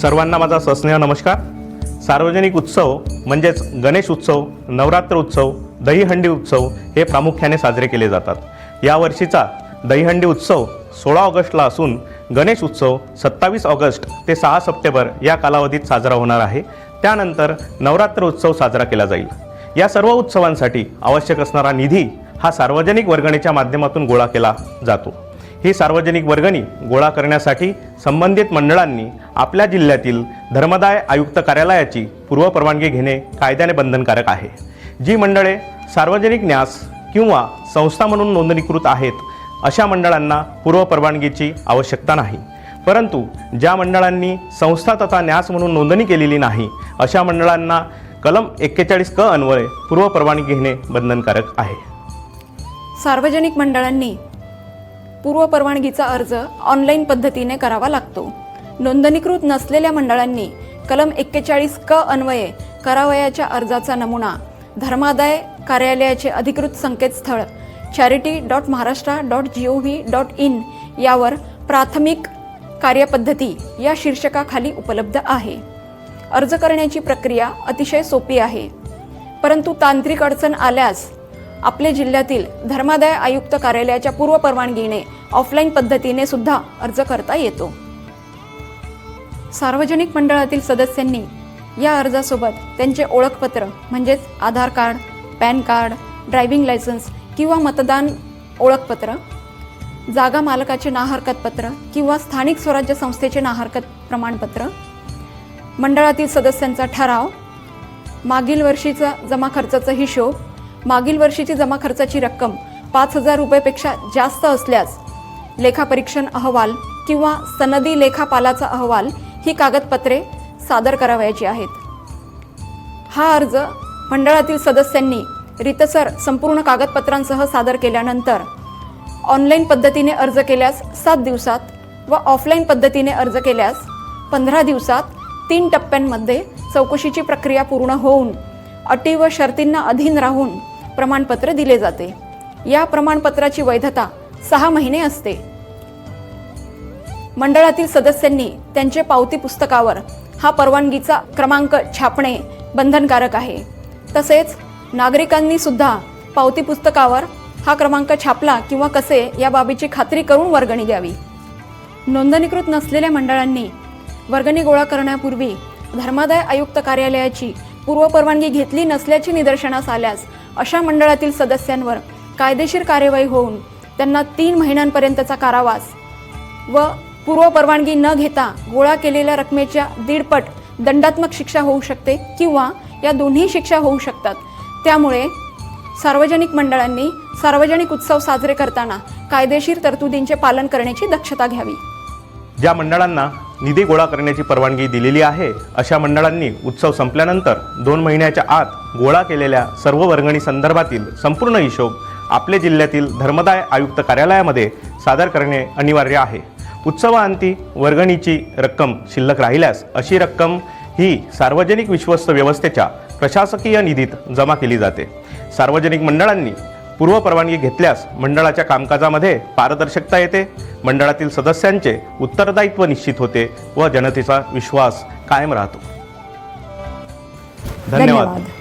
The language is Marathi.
सर्वांना माझा सस्नेह नमस्कार. सार्वजनिक उत्सव म्हणजेच गणेश उत्सव नवरात्र उत्सव दहीहंडी उत्सव हे प्रामुख्याने साजरे केले जातात. यावर्षीचा दहीहंडी उत्सव सोळा ऑगस्टला असून गणेश उत्सव सत्तावीस ऑगस्ट ते सहा सप्टेंबर या कालावधीत साजरा होणार आहे. त्यानंतर नवरात्र उत्सव साजरा केला जाईल. या सर्व उत्सवांसाठी आवश्यक असणारा निधी हा सार्वजनिक वर्गणीच्या माध्यमातून गोळा केला जातो. ही सार्वजनिक वर्गणी गोळा करण्यासाठी संबंधित मंडळांनी आपल्या जिल्ह्यातील धर्मदाय आयुक्त कार्यालयाची पूर्वपरवानगी घेणे कायद्याने बंधनकारक आहे. जी मंडळे सार्वजनिक न्यास किंवा संस्था म्हणून नोंदणीकृत आहेत अशा मंडळांना पूर्वपरवानगीची आवश्यकता नाही. परंतु ज्या मंडळांनी संस्था तथा न्यास म्हणून नोंदणी केलेली नाही अशा मंडळांना कलम एक्केचाळीस क अन्वये पूर्वपरवानगी घेणे बंधनकारक आहे. सार्वजनिक मंडळांनी पूर्वपरवानगीचा अर्ज ऑनलाईन पद्धतीने करावा लागतो. नोंदणीकृत नसलेल्या मंडळांनी कलम एक्केचाळीस क अन्वये करावयाच्या अर्जाचा नमुना धर्मादाय कार्यालयाचे अधिकृत संकेतस्थळ charity dot Maharashtra dot G O V dot in यावर प्राथमिक कार्यपद्धती या शीर्षकाखाली उपलब्ध आहे. अर्ज करण्याची प्रक्रिया अतिशय सोपी आहे. परंतु तांत्रिक अडचण आल्यास आपल्या जिल्ह्यातील धर्मादाय आयुक्त कार्यालयाच्या पूर्व परवानगीने ऑफलाईन पद्धतीने सुद्धा अर्ज करता येतो. सार्वजनिक मंडळातील सदस्यांनी या अर्जासोबत त्यांचे ओळखपत्र म्हणजेच Aadhaar card PAN card driving licence किंवा मतदान ओळखपत्र जागा मालकाचे नाहरकत पत्र किंवा स्थानिक स्वराज्य संस्थेचे नाहरकत प्रमाणपत्र मंडळातील सदस्यांचा ठराव मागील वर्षीचा जमा खर्चाचा हिशोब मागील वर्षीची जमा खर्चाची रक्कम पाच हजार रुपयेपेक्षा जास्त असल्यास लेखापरीक्षण अहवाल किंवा सनदी लेखापालाचा अहवाल ही कागदपत्रे सादर करावयाची आहेत. हा अर्ज मंडळातील सदस्यांनी रितसर संपूर्ण कागदपत्रांसह सादर केल्यानंतर ऑनलाईन पद्धतीने अर्ज केल्यास सात दिवसात व ऑफलाईन पद्धतीने अर्ज केल्यास पंधरा दिवसात तीन टप्प्यांमध्ये चौकशीची प्रक्रिया पूर्ण होऊन अटी व शर्तींना अधीन राहून प्रमाणपत्र दिले जाते. या प्रमाणपत्राची वैधता सहा महिने असते. मंडळातील सदस्यांनी त्यांचे पावती पुस्तकावर हा परवानगीचा क्रमांक छापणे बंधनकारक आहे. तसेच नागरिकांनी सुद्धा पावती पुस्तकावर हा क्रमांक छापला किंवा कसे या बाबीची खात्री करून वर्गणी द्यावी. नोंदणीकृत नसलेल्या मंडळांनी वर्गणी गोळा करण्यापूर्वी धर्मादाय आयुक्त कार्यालयाची पूर्वपरवानगी घेतली नसल्याची निदर्शनास आल्यास अशा मंडळातील सदस्यांवर कायदेशीर कार्यवाही होऊन त्यांना तीन महिन्यांपर्यंतचा कारावास व पूर्व परवानगी न घेता गोळा केलेल्या रकमेच्या दीडपट दंडात्मक शिक्षा होऊ शकते किंवा या दोन्ही शिक्षा होऊ शकतात. त्यामुळे सार्वजनिक मंडळांनी सार्वजनिक उत्सव साजरे करताना कायदेशीर तरतुदींचे पालन करण्याची दक्षता घ्यावी. ज्या मंडळांना निधी गोळा करण्याची परवानगी दिलेली आहे अशा मंडळांनी उत्सव संपल्यानंतर दोन महिन्याच्या आत गोळा केलेल्या सर्व वर्गणी संदर्भातील संपूर्ण हिशोब आपले जिल्ह्यातील धर्मदाय आयुक्त कार्यालयामध्ये सादर करणे अनिवार्य आहे. उत्सवाअंती वर्गणीची रक्कम शिल्लक राहिल्यास अशी रक्कम ही सार्वजनिक विश्वस्त व्यवस्थेच्या प्रशासकीय निधीत जमा केली जाते. सार्वजनिक मंडळांनी पूर्वपरवानगी घेतल्यास मंडळाच्या कामकाजामध्ये पारदर्शकता येते. मंडळातील सदस्यांचे उत्तरदायित्व निश्चित होते व जनतेचा विश्वास कायम राहतो. धन्यवाद. धन्यवाद.